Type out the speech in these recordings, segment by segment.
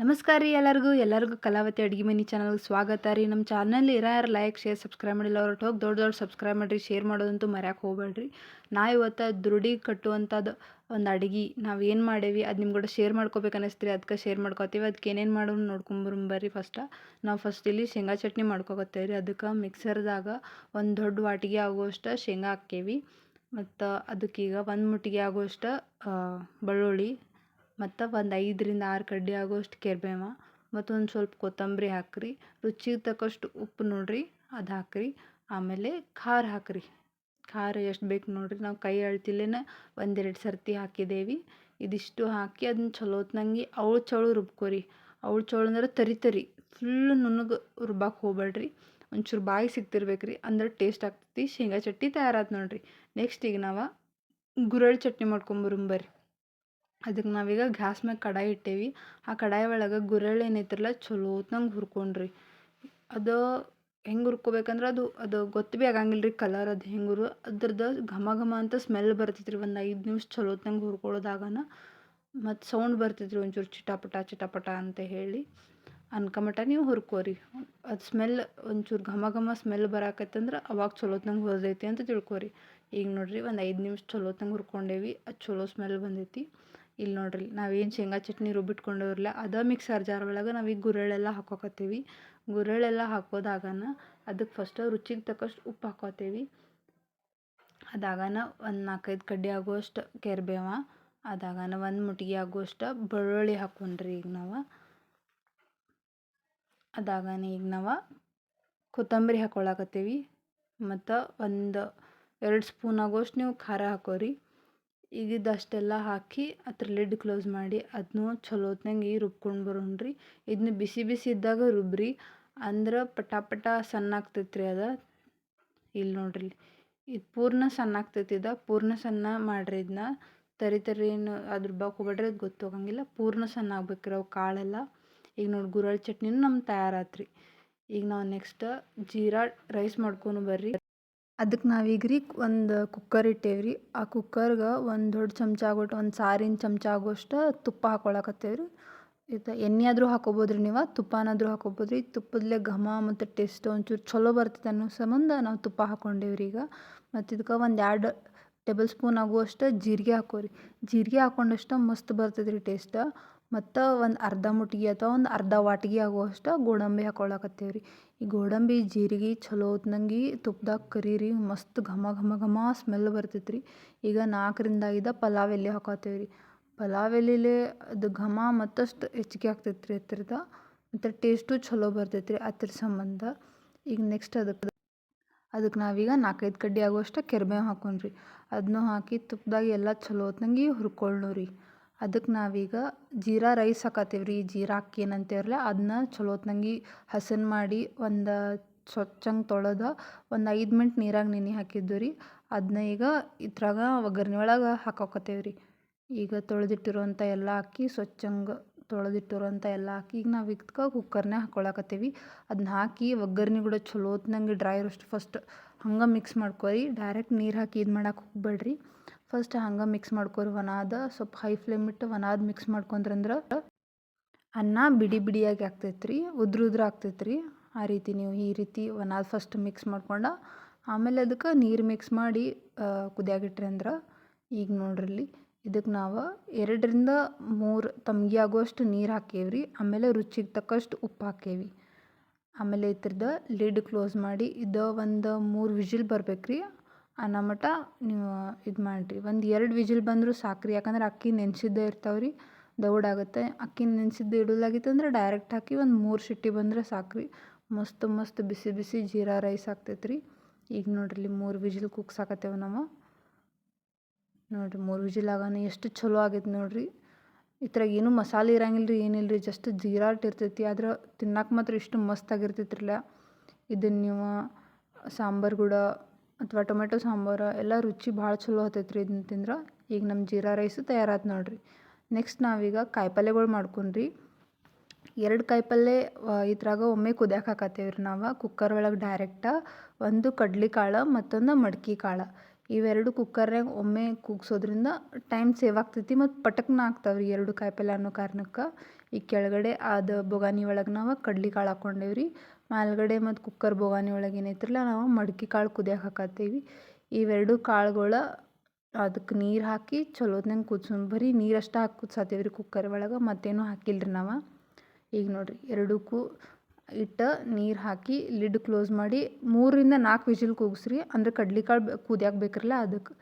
ನಮಸ್ಕಾರ ರೀ ಎಲ್ಲರಿಗೂ. ಎಲ್ಲರಿಗೂ ಕಲಾವತಿ ಅಡುಗೆ ಮನೆ ಚಾನಲ್ಗೆ ಸ್ವಾಗತ ರೀ. ನಮ್ಮ ಚಾನಲ್ ಯಾರು ಲೈಕ್, ಶೇರ್, ಸಬ್ಸ್ಕ್ರೈಬ್ ಮಾಡಿಲ್ಲ ಅವ್ರು ಹೋಗಿ ದೊಡ್ಡ ದೊಡ್ಡ ಸಬ್ಸ್ಕ್ರೈಬ್ ಮಾಡಿರಿ. ಶೇರ್ ಮಾಡೋದಂತೂ ಮರ್ಯಾಕೆ ಹೋಗ್ಬೇಡ್ರಿ ನಾ ಇವತ್ತು ದೃಢಿ ಕಟ್ಟುವಂಥದ್ದು ಒಂದು ಅಡುಗೆ. ನಾವು ಏನು ಮಾಡೇವಿ ಅದು ನಿಮ್ಗೂಡ ಶೇರ್ ಮಾಡ್ಕೋಬೇಕು ಅನ್ನಿಸ್ತೀರಿ ಅದಕ್ಕೆ ಶೇರ್ ಮಾಡ್ಕೋತೀವಿ. ಅದಕ್ಕೆ ಏನೇನು ಮಾಡೋದು ನೋಡ್ಕೊಂಬರ್ಬರ್ರಿ ಫಸ್ಟ. ನಾವು ಫಸ್ಟ್ ಇಲ್ಲಿ ಶೇಂಗಾ ಚಟ್ನಿ ಮಾಡ್ಕೊಕತ್ತೇವೆ ರೀ. ಅದಕ್ಕೆ ಮಿಕ್ಸರ್ದಾಗ ಒಂದು ದೊಡ್ಡ ವಾಟಿಗೆ ಆಗುವಷ್ಟು ಶೇಂಗಾ ಹಾಕ್ಕೇವಿ ಮತ್ತು ಅದಕ್ಕೀಗ ಒಂದು ಮುಟ್ಟಿಗೆ ಆಗುವಷ್ಟು ಬೆಳ್ಳುಳ್ಳಿ ಮತ್ತು ಒಂದು ಐದರಿಂದ ಆರು ಕಡ್ಡಿ ಆಗುವಷ್ಟು ಕೆರ್ಬೇವ. ಮತ್ತು ಒಂದು ಸ್ವಲ್ಪ ಕೊತ್ತಂಬರಿ ಹಾಕ್ರಿ. ರುಚಿಗೆ ತಕ್ಕಷ್ಟು ಉಪ್ಪು ನೋಡಿರಿ, ಅದು ಹಾಕಿರಿ. ಆಮೇಲೆ ಖಾರ ಹಾಕ್ರಿ. ಖಾರ ಎಷ್ಟು ಬೇಕು ನೋಡಿರಿ. ನಾವು ಕೈ ಅಳ್ತಿಲ್ಲೇನ ಒಂದೆರಡು ಸರ್ತಿ ಹಾಕಿದ್ದೇವೆ ಇದಿಷ್ಟು ಹಾಕಿ ಅದನ್ನ ಚಲೋತ್ನಂಗೆ ಅವಳು ಚಳು ರುಬ್ಕೋರಿ. ಅವಳು ಚಳು ಅಂದ್ರೆ ತರಿ ತರಿ. ಫುಲ್ ನುಣ್ಣಗೆ ರುಬ್ಬಕ್ಕೆ ಹೋಗ್ಬೇಡ್ರಿ ಒಂಚೂರು ಬಾಯಿಗೆ ಸಿಗ್ತಿರ್ಬೇಕು ರೀ ಅಂದ್ರೆ ಟೇಸ್ಟ್ ಆಗ್ತೈತಿ. ಶೇಂಗಾ ಚಟ್ನಿ ತಯಾರಾತು ನೋಡಿರಿ. ನೆಕ್ಸ್ಟ್ ಈಗ ನಾವು ಗುರಳ್ ಚಟ್ನಿ ಮಾಡ್ಕೊಂಬರುಂ ಬರ್ರಿ. ಅದಕ್ಕೆ ನಾವೀಗ ಗ್ಯಾಸ್ ಮ್ಯಾಗ ಕಡಾಯಿ ಇಟ್ಟೇವಿ. ಆ ಕಡಾಯಿ ಒಳಗೆ ಗುರೆಳ್ಳು ಏನೈತ್ರಲ್ಲ ಚಲೋ ಹೊತ್ನಂಗೆ ಹುರ್ಕೊಂಡ್ರಿ. ಅದು ಹೆಂಗೆ ಹುರ್ಕೊಬೇಕಂದ್ರೆ ಅದು ಅದು ಗೊತ್ತು ಭೀ ಆಗಂಗಿಲ್ಲ ರೀ ಕಲರ್ ಅದು ಹೆಂಗುರು. ಅದ್ರದ್ದು ಘಮ ಘಮ ಅಂತ ಸ್ಮೆಲ್ ಬರ್ತೈತೆ ರೀ ಒಂದು ಐದು ನಿಮಿಷ ಚಲೋ ಹುರ್ಕೊಳೋದಾಗನ ಹುರ್ಕೊಳ್ಳೋದಾಗನ ಮತ್ತು ಸೌಂಡ್ ಬರ್ತೈತೆ ರೀ ಒಂಚೂರು ಚಿಟಾಪಟ ಚಿಟಾಪಟ ಅಂತ ಹೇಳಿ. ಅನ್ಕಮಟ ನೀವು ಹುರ್ಕೋರಿ. ಅದು ಸ್ಮೆಲ್ ಒಂಚೂರು ಘಮ ಘಮ ಸ್ಮೆಲ್ ಬರಾಕತ್ತಂದ್ರೆ ಅವಾಗ ಚಲೋ ಹೊತ್ನಂಗೆ ಹುರಿದೈತಿ ಅಂತ ತಿಳ್ಕೊರಿ. ಈಗ ನೋಡಿರಿ ಒಂದು ಐದು ನಿಮಿಷ ಚಲೋ ಹೊತ್ನಂಗೆ ಹುರ್ಕೊಂಡೇವಿ. ಅದು ಚಲೋ ಸ್ಮೆಲ್ ಬಂದೈತಿ. ಇಲ್ಲಿ ನೋಡ್ರಿ ನಾವೇನು ಶೇಂಗಾ ಚಟ್ನಿ ರುಬ್ಬಿಟ್ಕೊಂಡವ್ರಲ್ಲ ಅದ ಮಿಕ್ಸರ್ ಜಾರ್ ಒಳಗೆ ನಾವೀಗ ಗುರೆಳ್ಳೆಲ್ಲ ಹಾಕೋಕತ್ತೀವಿ. ಗುರೆಳ್ಳೆಲ್ಲ ಹಾಕೋದಾಗನ ಅದಕ್ಕೆ ಫಸ್ಟ್ ರುಚಿಗೆ ತಕ್ಕಷ್ಟು ಉಪ್ಪು ಹಾಕೋತೀವಿ. ಅದಾಗನ ಒಂದು ನಾಲ್ಕೈದು ಕಡ್ಡಿ ಆಗುವಷ್ಟು ಕೆರ್ಬೇವ, ಅದಾಗನ ಒಂದು ಮುಟ್ಗಿ ಆಗುವಷ್ಟು ಬೆಳ್ಳುಳ್ಳಿ ಹಾಕೊಂಡ್ರಿ ಈಗ ನಾವು. ಅದಾಗನ ಈಗ ನಾವು ಕೊತ್ತಂಬರಿ ಹಾಕೊಳಕತ್ತೀವಿ, ಮತ್ತು ಒಂದು ಎರಡು ಸ್ಪೂನ್ ಆಗುವಷ್ಟು ನೀವು ಖಾರ ಹಾಕೋರಿ. ಈಗ ಅಷ್ಟೆಲ್ಲ ಹಾಕಿ ಅದ್ರ ಲಿಡ್ ಕ್ಲೋಸ್ ಮಾಡಿ ಅದನ್ನೂ ಚಲೋ ಹೊತ್ನಾಗೆ ರುಬ್ಕೊಂಡು ಬರೋಣ್ರಿ. ಇದನ್ನ ಬಿಸಿ ಬಿಸಿ ಇದ್ದಾಗ ರುಬ್ರಿ. ಅಂದ್ರೆ ಪಟ ಪಟ ಸಣ್ಣ ಆಗ್ತೈತೆ ರೀ ಅದು. ಇಲ್ಲಿ ನೋಡ್ರಿ. ಇದು ಪೂರ್ಣ ಸಣ್ಣ ಆಗ್ತೈತಿ ಇದು ಪೂರ್ಣ ಸಣ್ಣ ಮಾಡಿರಿ ಇದನ್ನ ತರಿ ತರಿ ಏನು ಅದ್ರ ಹೋಗ್ಬೇಡ್ರಿ ಅದು ಗೊತ್ತಾಗಂಗಿಲ್ಲ. ಪೂರ್ಣ ಸಣ್ಣ ಆಗ್ಬೇಕು ರೀ ಅವು ಕಾಳೆಲ್ಲ. ಈಗ ನೋಡಿ ಗುರಳ್ ಚಟ್ನಿನೂ ನಮ್ಮ ತಯಾರಾತ್ರಿ. ಈಗ ನಾವು ನೆಕ್ಸ್ಟ್ ಜೀರಾ ರೈಸ್ ಮಾಡ್ಕೊಂಡು ಬರ್ರಿ. ಅದಕ್ಕೆ ನಾವೀಗ ರೀ ಒಂದು ಕುಕ್ಕರ್ ಇಟ್ಟೇವೆ ರೀ. ಆ ಕುಕ್ಕರ್ಗೆ ಒಂದು ದೊಡ್ಡ ಚಮಚ ಆಗೋಷ್ಟು ಒಂದು ಸಾರಿನ ಚಮಚ ಆಗೋಷ್ಟು ತುಪ್ಪ ಹಾಕೊಳಕತ್ತೇವೆ ರೀ. ಇದು ಎಣ್ಣೆ ಆದರೂ ಹಾಕೋಬೋದು ರೀ ನೀವು, ತುಪ್ಪನಾದರೂ ಹಾಕೋಬೋದು ರೀ ತುಪ್ಪದಲ್ಲೇ ಘಮ ಮತ್ತು ಟೇಸ್ಟ್ ಒಂಚೂರು ಚಲೋ ಬರ್ತೈತೆ ಅನ್ನೋ ಸಂಬಂಧ ನಾವು ತುಪ್ಪ ಹಾಕ್ಕೊಂಡೇವೆ ರೀ ಈಗ. ಮತ್ತು ಇದಕ್ಕೆ ಒಂದು ಎರಡು ಟೇಬಲ್ ಸ್ಪೂನ್ ಆಗುವಷ್ಟು ಜೀರಿಗೆ ಹಾಕೋರಿ. ಜೀರಿಗೆ ಹಾಕ್ಕೊಂಡಷ್ಟು ಮಸ್ತ್ ಬರ್ತದೆ ರೀ ಟೇಸ್ಟ್ ಮತ್ತು ಒಂದು ಅರ್ಧ ಮುಟ್ಗಿ ಅಥವಾ ಒಂದು ಅರ್ಧ ವಾಟ್ಗಿ ಆಗುವಷ್ಟು ಗೋಡಂಬಿ ಹಾಕೊಳಕತ್ತೇವೆ ರೀ ಈ ಗೋಡಂಬಿ ಜೀರಿಗೆ ಚಲೋ ಹೊತ್ನಂಗೆ ತುಪ್ದಾಗ ಕರೀರಿ, ಮಸ್ತ್ ಘಮ ಘಮ ಘಮ ಸ್ಮೆಲ್ ಬರ್ತೈತೆ ರೀ ಈಗ ನಾಲ್ಕರಿಂದ ಐದು ಪಲಾವ್ ಎಲೆ ಹಾಕೋತೇವೆ ರೀ ಪಲಾವ್ ಎಲೆಲೆ ಅದು ಘಮ ಮತ್ತಷ್ಟು ಹೆಚ್ಚಿಗೆ ಆಗ್ತೈತೆ ರೀ ಅದ್ರದ್ದು, ಮತ್ತು ಟೇಸ್ಟು ಚಲೋ ಬರ್ತೈತೆ ರೀ ಅದ್ರ ಸಂಬಂಧ. ಈಗ ನೆಕ್ಸ್ಟ್ ಅದಕ್ಕೆ ಅದಕ್ಕೆ ನಾವೀಗ ನಾಲ್ಕೈದು ಕಡ್ಡಿ ಆಗುವಷ್ಟು ಕೆರ್ಬೇವು ಹಾಕೊಂಡ್ರಿ ಅದನ್ನೂ ಹಾಕಿ ತುಪ್ಪದಾಗ ಎಲ್ಲ ಚಲೋ ಹೊತ್ನಂಗೆ ಹುರ್ಕೊಳ್ಳು ರೀ ಅದಕ್ಕೆ ನಾವೀಗ ಜೀರಾ ರೈಸ್ ಹಾಕತ್ತೀವಿ ರೀ ಜೀರಾ ಅಕ್ಕಿ ಏನಂತೇವ್ರಲ್ಲ ಅದನ್ನ ಚಲೋ ಹೊತ್ನಂಗೆ ಹಸನ್ ಮಾಡಿ ಒಂದು ಸ್ವಚ್ಛಂಗೆ ತೊಳೆದು ಒಂದು ಐದು ಮಿನಿಟ್ ನೀರಾಗ ನೆನೆ ಹಾಕಿದ್ದು ರೀ ಅದನ್ನ ಈಗ ಇದ್ರಾಗ ಒಗ್ಗರ್ಣೆ ಒಳಗೆ ಹಾಕೋಕತ್ತೇವೆ ರೀ ಈಗ ತೊಳೆದಿಟ್ಟಿರುವಂಥ ಎಲ್ಲ ಹಾಕಿ ಸ್ವಚ್ಛಂಗೆ ತೊಳೆದಿಟ್ಟಿರುವಂಥ ಎಲ್ಲ ಹಾಕಿ ಈಗ ನಾವು ಇದಕ್ಕೆ ಕುಕ್ಕರ್ನೇ ಹಾಕೊಳಕತ್ತೀವಿ. ಅದನ್ನ ಹಾಕಿ ಒಗ್ಗರ್ಣೆ ಕೂಡ ಚಲೋ ಹೊತ್ನಂಗೆ ಡ್ರೈ ರೋಸ್ಟ್ ಫಸ್ಟ್ ಹಂಗೆ ಮಿಕ್ಸ್ ಮಾಡ್ಕೊರಿ. ಡೈರೆಕ್ಟ್ ನೀರು ಹಾಕಿ ಇದು ಮಾಡಕ್ಕೆ ಹೋಗ್ಬೇಡ್ರಿ ಫಸ್ಟ್ ಹಂಗೆ ಮಿಕ್ಸ್ ಮಾಡ್ಕೊರಿ ಒಣಾದ ಸ್ವಲ್ಪ ಹೈ ಫ್ಲೇಮ್ ಇಟ್ಟು ಒಣಾದ ಮಿಕ್ಸ್ ಮಾಡ್ಕೊಂಡ್ರಂದ್ರೆ ಅನ್ನ ಬಿಡಿ ಬಿಡಿಯಾಗಿ ಆಗ್ತೈತೆ ರೀ ಉದ್ರ ಉದ್ರ ಆಗ್ತೈತೆ ರೀ ಆ ರೀತಿ ನೀವು ಈ ರೀತಿ ಒಣಾದ ಫಸ್ಟ್ ಮಿಕ್ಸ್ ಮಾಡ್ಕೊಂಡು, ಆಮೇಲೆ ಅದಕ್ಕೆ ನೀರು ಮಿಕ್ಸ್ ಮಾಡಿ ಕುದಿಯಾಗಿಟ್ರಿ ಅಂದ್ರೆ ಈಗ ನೋಡ್ರಿ ಇದಕ್ಕೆ ನಾವು ಎರಡರಿಂದ ಮೂರು ತಮ್ಗೆ ಆಗುವಷ್ಟು ನೀರು ಹಾಕೇವಿ ರೀ ಆಮೇಲೆ ರುಚಿಗೆ ತಕ್ಕಷ್ಟು ಉಪ್ಪು ಹಾಕೇವಿ. ಆಮೇಲೆ ಇದ್ರದ್ದು ಲಿಡ್ ಕ್ಲೋಸ್ ಮಾಡಿ ಇದು ಒಂದು ಮೂರು ವಿಜಿಲ್ ಬರ್ಬೇಕು ರೀ ಅನ್ನೋ ನೀವು ಇದು ಮಾಡಿರಿ. ಒಂದು ಎರಡು ವಿಜಿಲ್ ಬಂದರೂ ಸಾಕು ಯಾಕಂದ್ರೆ ಅಕ್ಕಿ ನೆನೆಸಿದ್ದೇ ಇರ್ತಾವೆ ರೀ ದೌಡಾಗುತ್ತೆ. ಅಕ್ಕಿ ನೆನೆಸಿದ್ದು ಇಡೋದಾಗಿತ್ತಂದ್ರೆ ಡೈರೆಕ್ಟ್ ಹಾಕಿ ಒಂದು ಮೂರು ಸಿಟಿ ಬಂದರೆ ಸಾಕು ಮಸ್ತ್ ಮಸ್ತ್ ಬಿಸಿ ಬಿಸಿ ಜೀರಾ ರೈಸ್ ಆಗ್ತೈತೆ ರೀ ಈಗ ನೋಡ್ರಿ ಮೂರು ವಿಜಿಲ್ ಕುಗ್ಸಾಕತ್ತೇವೆ ನಾವು ನೋಡಿರಿ ಮೂರು ವಿಜಿಲ್ ಆಗಾನ ಎಷ್ಟು ಚಲೋ ಆಗೈತೆ ನೋಡಿರಿ. ಇದ್ರಾಗ ಏನೂ ಮಸಾಲೆ ಇರಂಗಿಲ್ಲ ರೀ ಏನಿಲ್ಲ ರೀ ಜಸ್ಟ್ ಜೀರಾ ಇರ್ತೈತಿ. ಆದ್ರೆ ತಿನ್ನಕ್ಕೆ ಮಾತ್ರ ಇಷ್ಟು ಮಸ್ತ್ ಆಗಿರ್ತೈತ್ರಲ್ಲ. ಇದನ್ನು ನೀವು ಸಾಂಬಾರು ಕೂಡ ಅಥವಾ ಟೊಮೆಟೊ ಸಾಂಬಾರು ಎಲ್ಲ ರುಚಿ ಭಾಳ ಚಲೋ ಹತ್ತೈತೆ ರೀ ಇದನ್ನ ತಿಂದ್ರೆ. ಈಗ ನಮ್ಮ ಜೀರಾ ರೈಸು ತಯಾರಾತು ನೋಡಿರಿ. ನೆಕ್ಸ್ಟ್ ನಾವೀಗ ಕಾಯಿಪಲ್ಯಗಳು ಮಾಡ್ಕೊಂಡ್ರಿ. ಎರಡು ಕಾಯಿಪಲ್ಯ ಇದ್ರಾಗ ಒಮ್ಮೆ ಕುದಿಯಕ್ಕೆ ಹಾಕತ್ತೇವೆ ನಾವು. ಕುಕ್ಕರ್ ಒಳಗೆ ಡೈರೆಕ್ಟ ಒಂದು ಕಡ್ಲೆ ಕಾಳು ಮತ್ತೊಂದು ಮಡ್ಕೆ ಕಾಳು. ಇವೆರಡು ಕುಕ್ಕರ್ನಾಗ ಒಮ್ಮೆ ಕೂಗ್ಸೋದ್ರಿಂದ ಟೈಮ್ ಸೇವ್ ಆಗ್ತೈತಿ ಮತ್ತು ಪಟಕ್ನ ಆಗ್ತಾವೆ ರೀ ಎರಡು ಕಾಯಿಪಲ್ಯ ಅನ್ನೋ ಕಾರಣಕ್ಕೆ. ಈಗ ಕೆಳಗಡೆ ಅದು ಬೊಗಾನಿ ಒಳಗೆ ನಾವು ಕಡ್ಲೆ ಕಾಳು ಹಾಕ್ಕೊಂಡೇವಿ ರೀ. ಮೇಲ್ಗಡೆ ಮತ್ತು ಕುಕ್ಕರ್ ಬೊಗಾನಿ ಒಳಗೆ ಏನೈತ್ರಲ್ಲ, ನಾವು ಮಡ್ಕೆ ಕಾಳು ಕುದಿಯಕ್ಕೆ ಹಾಕತ್ತೀವಿ. ಇವೆರಡು ಕಾಳುಗಳು ಅದಕ್ಕೆ ನೀರು ಹಾಕಿ ಚಲೋತ್ನಂಗೆ ಕುದ್ಸೋಣ ಬರೀ ನೀರು ಅಷ್ಟೇ ಹಾಕಿ ಕುಕ್ಕರ್ ಒಳಗೆ, ಮತ್ತೇನು ಹಾಕಿಲ್ಲ ರೀ ನಾವು. ಈಗ ನೋಡಿರಿ ಎರಡಕ್ಕೂ ಇಟ್ಟು ನೀರು ಹಾಕಿ ಲಿಡ್ ಕ್ಲೋಸ್ ಮಾಡಿ ಮೂರರಿಂದ ನಾಲ್ಕು ವಿಜಿಲ್ ಕೂಗಿಸ್ರಿ ಅಂದ್ರೆ ಕಡ್ಲೆ ಕಾಳು ಕುದಿಯಾಕ ಬೇಕ್ರಲ್ಲ ಅದಕ್ಕೆ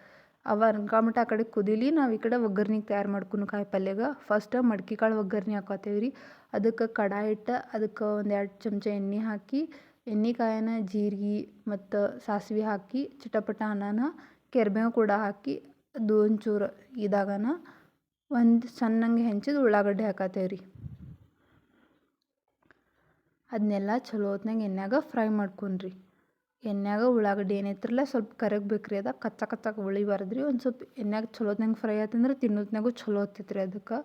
ಅವ ಅನ್ಕಾಮಟ ಆ ಕಡೆ ಕುದಿಲಿ, ನಾವು ಈ ಕಡೆ ಒಗ್ಗರ್ಣೆಗೆ ತಯಾರು ಮಾಡ್ಕೊನು ಕಾಯಿ ಪಲ್ಯಗ. ಫಸ್ಟ್ ಮಡ್ಕೆ ಕಾಳು ಒಗ್ಗರ್ಣೆ ಹಾಕೋತೇವೆ ರೀ. ಅದಕ್ಕೆ ಕಡಾಯಿ ಇಟ್ಟು, ಅದಕ್ಕೆ ಒಂದು ಎರಡು ಚಮಚ ಎಣ್ಣೆ ಹಾಕಿ, ಎಣ್ಣೆ ಕಾಯನ ಜೀರಿಗೆ ಮತ್ತು ಸಾಸಿವೆ ಹಾಕಿ, ಚಿಟಪಟ ಅನ್ನನ ಕೆರ್ಬೇವು ಕೂಡ ಹಾಕಿ, ಅದು ಒಂಚೂರು ಇದಾಗನ ಒಂದು ಸಣ್ಣಂಗೆ ಹೆಂಚಿದ ಉಳ್ಳಾಗಡ್ಡೆ ಹಾಕತ್ತೇವೆ ರೀ. ಅದನ್ನೆಲ್ಲ ಚಲೋ ಹೊತ್ನಾಗ ಎಣ್ಣೆಯಾಗ ಫ್ರೈ ಮಾಡ್ಕೊಂಡ್ರಿ ಎಣ್ಣೆಯಾಗ ಉಳ್ಳಾಗಡ್ಡಿ ಏನೈತ್ರಲ್ಲ ಸ್ವಲ್ಪ ಕರಗಬೇಕು ರೀ ಅದು ಕಚ್ಚಾ ಕಚ್ಚಾಕ ಉಳಿಬಾರ್ದು ರೀ ಒಂದು ಸ್ವಲ್ಪ ಎಣ್ಣೆಯಾಗ ಚಲೋತ್ನಾಗ ಫ್ರೈ ಆಯ್ತಂದ್ರೆ ತಿನ್ನೋತ್ನಾಗೂ ಚಲೋ ಹತ್ತೈತ್ರಿ ಅದಕ್ಕೆ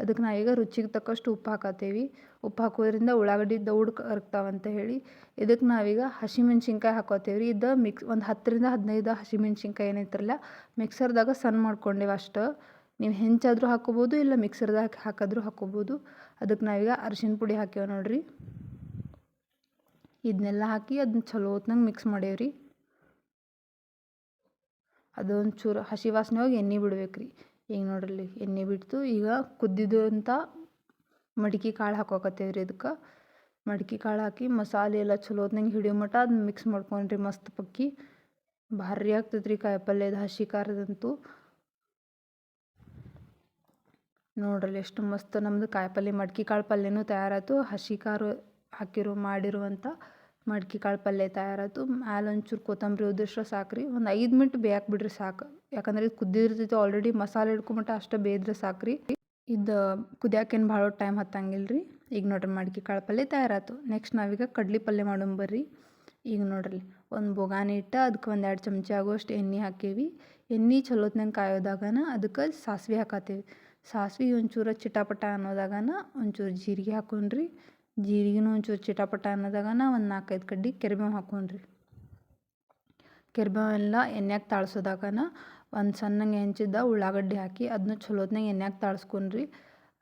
ಅದಕ್ಕೆ ನಾ ಈಗ ರುಚಿಗೆ ತಕ್ಕಷ್ಟು ಉಪ್ಪು ಹಾಕತ್ತೇವಿ ಉಪ್ಪು ಹಾಕೋದ್ರಿಂದ ಉಳ್ಳಾಗಡ್ಡಿ ದೌಡ್ ಕರಗ್ತಾವಂತ ಹೇಳಿ. ಇದಕ್ಕೆ ನಾವೀಗ ಹಸಿಮೆಣ್ಸಿನ್ಕಾಯಿ ಹಾಕೋತೇವೆ ರೀ ಇದು ಮಿಕ್ಸ್ ಒಂದು ಹತ್ತರಿಂದ ಹದಿನೈದು ಹಸಿಮೆಣ್ಸಿನ್ಕಾಯಿ ಏನೈತ್ರಲ್ಲ ಮಿಕ್ಸರ್ದಾಗ ಸಣ್ಣ ಮಾಡ್ಕೊಂಡೇವೆ ಅಷ್ಟು. ನೀವು ಹೆಂಚಾದರೂ ಹಾಕೋಬೋದು ಇಲ್ಲ ಮಿಕ್ಸರ್ದಾಗ ಹಾಕಿದ್ರೂ ಹಾಕೋಬೋದು. ಅದಕ್ಕೆ ನಾವೀಗ ಅರಿಶಿನ ಪುಡಿ ಹಾಕೇವೆ ನೋಡಿರಿ. ಇದನ್ನೆಲ್ಲ ಹಾಕಿ ಅದನ್ನ ಚಲೋ ಹೊತ್ನಾಗ ಮಿಕ್ಸ್ ಮಾಡೇವ್ರಿ ರೀ ಅದೊಂದು ಚೂರು ಹಸಿ ವಾಸನೆ ಹೋಗಿ ಎಣ್ಣೆ ಬಿಡ್ಬೇಕು ರೀ ಈಗ ನೋಡ್ರಿ ಎಣ್ಣೆ ಬಿಡ್ತು, ಈಗ ಕುದ್ದಿದ್ದು ಅಂತ ಮಡಿಕೆ ಕಾಳು ಹಾಕೋಕತ್ತೇವೆ ರೀ ಇದಕ್ಕೆ ಮಡಿಕೆ ಕಾಳು ಹಾಕಿ ಮಸಾಲೆ ಎಲ್ಲ ಚಲೋ ಹೊತ್ನಾಗ ಹಿಡಿಯೋ ಮಟ್ಟ ಅದನ್ನ ಮಿಕ್ಸ್ ಮಾಡ್ಕೊಂಡ್ರಿ ಮಸ್ತ್ ಪಕ್ಕಿ. ಭಾರಿ ಆಗ್ತದೆ ರೀ ಕಾಯಿ ಪಲ್ಯದ ಹಸಿ ಖಾರದಂತೂ. ನೋಡ್ರಲ್ಲಿ ಎಷ್ಟು ಮಸ್ತ್ ನಮ್ಮದು ಕಾಯಿ ಪಲ್ಯ ಮಡ್ಕೆ ಕಾಳು ಪಲ್ಯನೂ ತಯಾರಾಯ್ತು. ಹಸಿ ಖಾರ ಹಾಕಿರೋ ಮಾಡಿರುವಂಥ ಮಡ್ಕೆ ಕಾಳು ಪಲ್ಯ ತಯಾರಾಯ್ತು. ಮ್ಯಾಲೆ ಒಂಚೂರು ಕೊತ್ತಂಬರಿ ಉದುರ್ಸ್ರೆ ಸಾಕು ರೀ ಒಂದು ಐದು ಮಿನಿಟ್ ಬೇಯಕ್ಕೆ ಬಿಡ್ರಿ ಸಾಕು. ಯಾಕಂದ್ರೆ ಇದು ಕುದ್ದಿರ್ತೈತಿ ಆಲ್ರೆಡಿ ಮಸಾಲೆ ಹಿಡ್ಕೊಂಬಿಟ್ಟು ಅಷ್ಟು ಬೇಯ್ದ್ರೆ ಸಾಕು ರೀ ಇದು ಕುದಿಯಾಕೇನು ಭಾಳ ಟೈಮ್ ಹತ್ತಂಗಿಲ್ಲ ರೀ ಈಗ ನೋಡ್ರಿ ಮಡ್ಕಿ ಕಾಳು ಪಲ್ಯ ತಯಾರಾಯ್ತು. ನೆಕ್ಸ್ಟ್ ನಾವೀಗ ಕಡ್ಲಿ ಪಲ್ಯ ಮಾಡೋಣ ಬರ್ರಿ. ಈಗ ನೋಡ್ರಿ ಒಂದು ಬೊಗಾನಿ ಇಟ್ಟು ಅದಕ್ಕೆ ಒಂದು ಎರಡು ಚಮಚ ಆಗುವಷ್ಟು ಎಣ್ಣೆ ಹಾಕೇವಿ. ಎಣ್ಣೆ ಚಲೋತ್ನಂಗೆ ಕಾಯೋದಾಗನ ಅದಕ್ಕೆ ಸಾಸಿವೆ ಹಾಕತ್ತೀವಿ. ಸಾಸಿವೆ ಒಂಚೂರು ಚಿಟಾಪಟ ಅನ್ನೋದಾಗನ ಒಂಚೂರು ಜೀರಿಗೆ ಹಾಕೊಂಡ್ರಿ. ಜೀರಿಗೆನೂ ಒಂಚೂರು ಚಿಟಾಪಟ ಅನ್ನೋದಾಗನ ಒಂದು ನಾಲ್ಕೈದು ಕಡ್ಡಿ ಕೆರಿಬೇವು ಹಾಕೊಂಡ್ರಿ. ಕೆರಿಬೇವು ಎಲ್ಲ ಎಣ್ಣೆಗ್ ತಾಳ್ಸೋದಾಗನ ಒಂದು ಸಣ್ಣಗೆ ಹೆಂಚಿದ್ದ ಉಳ್ಳಾಗಡ್ಡಿ ಹಾಕಿ ಅದನ್ನ ಚಲೋತ್ನಾಗ ಎಣ್ಣೆಗ್ ತಾಳ್ಸ್ಕೊಂಡ್ರಿ.